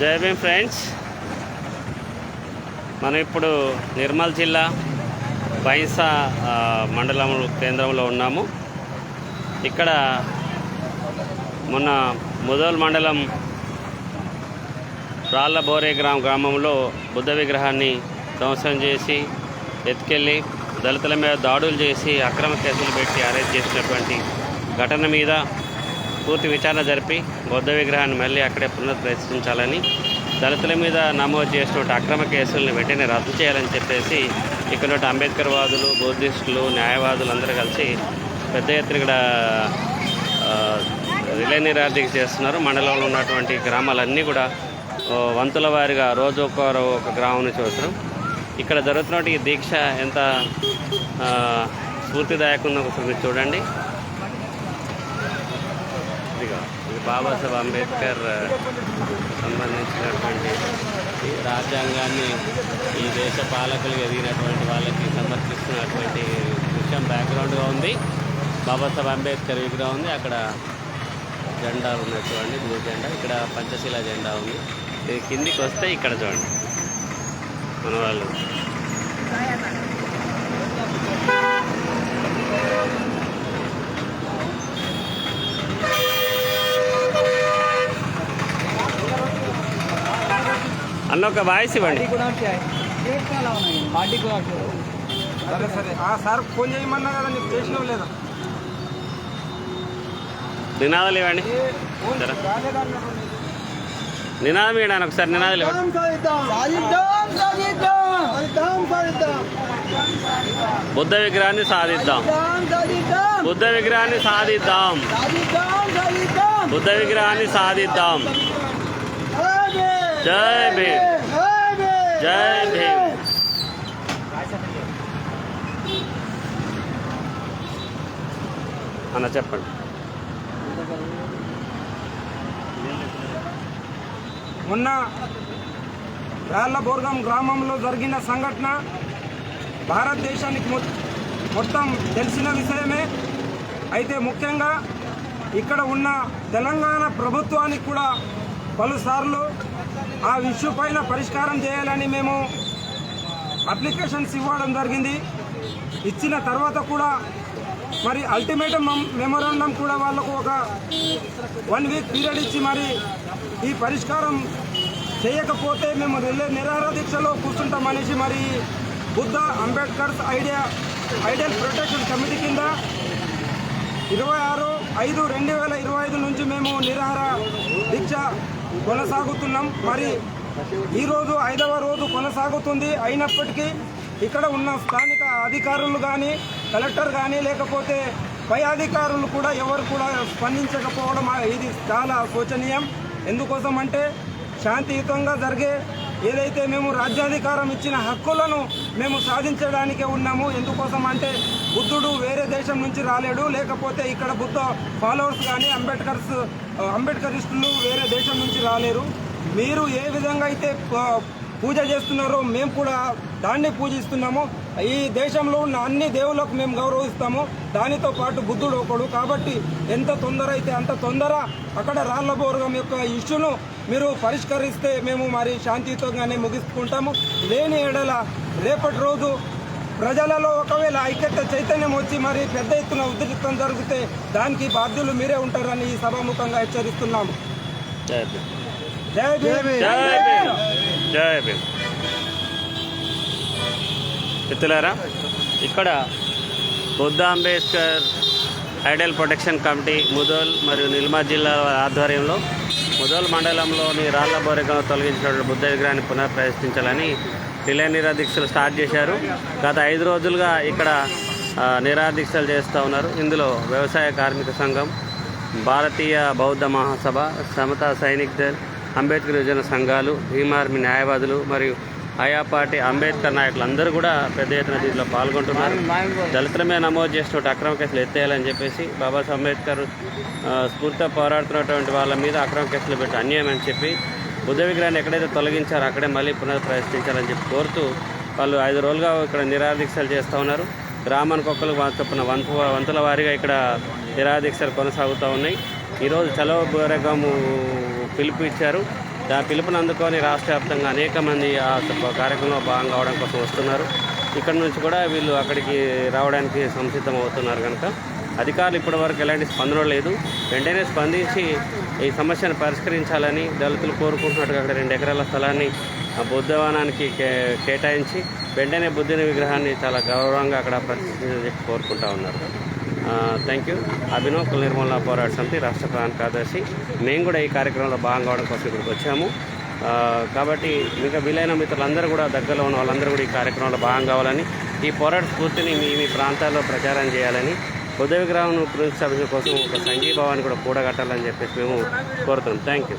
జై భీమ్ ఫ్రెండ్స్. మనం ఇప్పుడు నిర్మల్ జిల్లా బైంసా మండలం కేంద్రంలో ఉన్నాము. ఇక్కడ మొన్న ముదోల్ మండలం రాళ్ళ బోరే గ్రామ గ్రామంలో బుద్ధ విగ్రహాన్ని ధ్వంసం చేసి ఎత్తుకెళ్ళి దళితుల మీద దాడులు చేసి అక్రమ కేసులు పెట్టి అరెస్ట్ చేసినటువంటి ఘటన మీద పూర్తి విచారణ జరిపి బౌద్ధ విగ్రహాన్ని మళ్ళీ అక్కడే పునఃప్రతిష్ఠించాలని దళితుల మీద నమోదు చేసినటువంటి అక్రమ కేసులను వెంటనే రద్దు చేయాలని చెప్పేసి ఇక్కడ అంబేద్కర్ వాదులు బౌద్ధిస్టులు న్యాయవాదులు అందరూ కలిసి పెద్ద ఎత్తున ఇక్కడ రిలే నిరాదీక్ష చేస్తున్నారు. మండలంలో ఉన్నటువంటి గ్రామాలన్నీ కూడా వంతుల వారిగా రోజు ఒక్కరు ఒక గ్రామం నుంచి వస్తారు ఇక్కడ జరుగుతున్నటువంటి ఈ దీక్ష ఎంత స్ఫూర్తిదాయకంగా ఒకసారి మీరు చూడండి. ఇదిగా ఇది బాబాసాహెబ్ అంబేద్కర్ సంబంధించినటువంటి ఈ రాజ్యాంగాన్ని ఈ దేశ పాలకులు ఎదిగినటువంటి వాళ్ళకి సమర్పిస్తున్నటువంటి విషయం బ్యాక్గ్రౌండ్గా ఉంది. బాబాసాహెబ్ అంబేద్కర్ విగ్రహం ఉంది. అక్కడ జెండా ఉన్నటువంటి చూడండి. బ్లూ జెండా. ఇక్కడ పంచశీల జెండా ఉంది. ఇది కిందికి వస్తే ఇక్కడ చూడండి. మన వాళ్ళు. అన్న ఒక వాయిస్ ఇవ్వండి సరే సరే. ఆ సార్ ఫోన్ చేయమన్నా కదా నీకు చేసినావు లేదా? నినాదాలు ఇవ్వండి. సరే. నినాదం ఇవ్వండి ఒకసారి నినాదాలు ఇవ్వండి. బుద్ధ విగ్రహాన్ని సాధిద్దాం. బుద్ధ విగ్రహాన్ని సాధిద్దాం. బుద్ధ విగ్రహాన్ని సాధిద్దాం. జై భీమ్ జై భీమ్ అన్న చెప్పండి. మొన్న రాళ్ళబోర్గం గ్రామంలో జరిగిన సంఘటన భారతదేశానికి మొత్తం తెలిసిన విషయమే. అయితే ముఖ్యంగా ఇక్కడ ఉన్న తెలంగాణ ప్రభుత్వానికి కూడా పలుసార్లు ఆ ఇష్యూ పైన పరిష్కారం చేయాలని మేము అప్లికేషన్స్ ఇవ్వడం జరిగింది. ఇచ్చిన తర్వాత కూడా మరి అల్టిమేటం మెమోరాండం కూడా వాళ్ళకు ఒక వన్ వీక్ పీరియడ్ ఇచ్చి మరి ఈ పరిష్కారం చేయకపోతే మేము వెళ్ళే నిరాహార దీక్షలో కూర్చుంటామనేసి మరి Buddha Ambedkar's idea ideal protection committee కింద ఇరవై ఆరు ఐదు రెండు వేల ఇరవై ఐదు నుంచి మేము నిరాహార దీక్ష కొనసాగుతున్నాం. మరి ఈరోజు ఐదవ రోజు కొనసాగుతుంది. అయినప్పటికీ ఇక్కడ ఉన్న స్థానిక అధికారులు కానీ కలెక్టర్ కానీ లేకపోతే పై అధికారులు కూడా ఎవరు కూడా స్పందించకపోవడం ఇది చాలా శోచనీయం. ఎందుకోసం అంటే శాంతియుతంగా జరిగే ఏదైతే మేము రాజ్యాధికారం ఇచ్చిన హక్కులను మేము సాధించడానికే ఉన్నాము ఎందుకోసం అంటే బుద్ధుడు వేరే దేశం నుంచి రాలేడు లేకపోతే ఇక్కడ బుద్ధ ఫాలోవర్స్ కానీ అంబేద్కర్స్ అంబేద్కరిస్టులు వేరే దేశం నుంచి రాలేరు. మీరు ఏ విధంగా అయితే ప- పూజ చేస్తున్నారో మేము కూడా దాన్ని పూజిస్తున్నాము. ఈ దేశంలో ఉన్న అన్ని దేవులకు మేము గౌరవిస్తాము. దానితో పాటు బుద్ధుడు ఒకడు కాబట్టి ఎంత తొందర అయితే అంత తొందర అక్కడ రాళ్ళబోర్గం యొక్క ఇష్యూను మీరు పరిష్కరిస్తే మేము మరి శాంతియుతంగానే ముగించుకుంటాము లేని ఎడల రేపటి రోజు ప్రజలలో ఒకవేళ ఐక్యత చైతన్యం వచ్చి మరి పెద్ద ఎత్తున ఉద్రిక్తం జరిగితే దానికి బాధ్యులు మీరే ఉంటారని ఈ సభాముఖంగా హెచ్చరిస్తున్నాము. మిత్రులారా ఇక్కడ Buddha Ambedkar idol protection committee Mudhol మరియు నిల్మా జిల్లా ఆధ్వర్యంలో ముదోల్ మండలంలోని రాళ్ళ బోరెగా తొలగించినటువంటి బుద్ధ విగ్రహాన్ని పునఃప్రతిష్ఠించాలని రిలే నిరాదీక్షలు స్టార్ట్ చేశారు. గత ఐదు రోజులుగా ఇక్కడ నిరాధీక్షలు నిరాదీక్షలు చేస్తూ ఉన్నారు. ఇందులో వ్యవసాయ కార్మిక సంఘం భారతీయ బౌద్ధ మహాసభ సమతా సైనిక్ దళ్ అంబేద్కర్ యువజన సంఘాలు భీమార్మి న్యాయవాదులు మరియు ఆయా పార్టీ అంబేద్కర్ నాయకులు అందరూ కూడా పెద్ద ఎత్తున దీంట్లో పాల్గొంటున్నారు. దళితులమే నమోదు చేసినట్టు అక్రమ కేసులు ఎత్తేయాలని చెప్పేసి బాబాసాహెబ్ అంబేద్కర్ స్ఫూర్తితో పోరాడుతున్నటువంటి వాళ్ళ మీద అక్రమ కేసులు పెట్టి అన్యాయం అని చెప్పి బుద్ధ విగ్రహాన్ని ఎక్కడైతే తొలగించారో అక్కడే మళ్ళీ పునఃప్రతిష్ఠించాలని చెప్పి కోరుతూ వాళ్ళు ఐదు రోజులుగా ఇక్కడ నిరాదీక్షలు చేస్తూ ఉన్నారు. గ్రామానికి ఒక్కరు చొప్పున వంతు వంతుల వారీగా ఇక్కడ నిరాదీక్షలు కొనసాగుతూ ఉన్నాయి. ఈరోజు చలవ బోరగాము పిలుపు ఇచ్చారు. దా పిలుపుని అందుకొని రాష్ట్ర వ్యాప్తంగా అనేక మంది ఆ కార్యక్రమంలో భాగం కావడం కోసం వస్తున్నారు. ఇక్కడ నుంచి కూడా వీళ్ళు అక్కడికి రావడానికి సంసిద్ధం అవుతున్నారు కనుక. అధికారులు ఇప్పటి వరకు ఎలాంటి స్పందన లేదు. వెంటనే స్పందించి ఈ సమస్యను పరిష్కరించాలని దళితులు కోరుకుంటున్నట్టుగా అక్కడ రెండు ఎకరాల స్థలాన్ని బుద్ధవనానికి కే కేటాయించి వెంటనే బుద్ధుని విగ్రహాన్ని చాలా గౌరవంగా అక్కడ ప్రతిష్ఠించాలని చెప్పి కోరుకుంటా ఉన్నారు. థ్యాంక్ యూ అభినవ్ కుల నిర్మూలన పోరాట సమితి రాష్ట్ర ప్రధాన కార్యదర్శి. మేము కూడా ఈ కార్యక్రమంలో భాగం కావడం కోసం ఇక్కడికి వచ్చాము. కాబట్టి ఇంకా వీలైన మిత్రులందరూ కూడా దగ్గరలో ఉన్న వాళ్ళందరూ కూడా ఈ కార్యక్రమంలో భాగం కావాలని ఈ పోరాట స్ఫూర్తిని మీ మీ ప్రాంతాల్లో ప్రచారం చేయాలని బుద్ధ విగ్రహం పునరుస్థాపించడం కోసం ఒక సంఘీభావాన్ని కూడా కూడగట్టాలని చెప్పేసి మేము కోరుతున్నాం. Thank you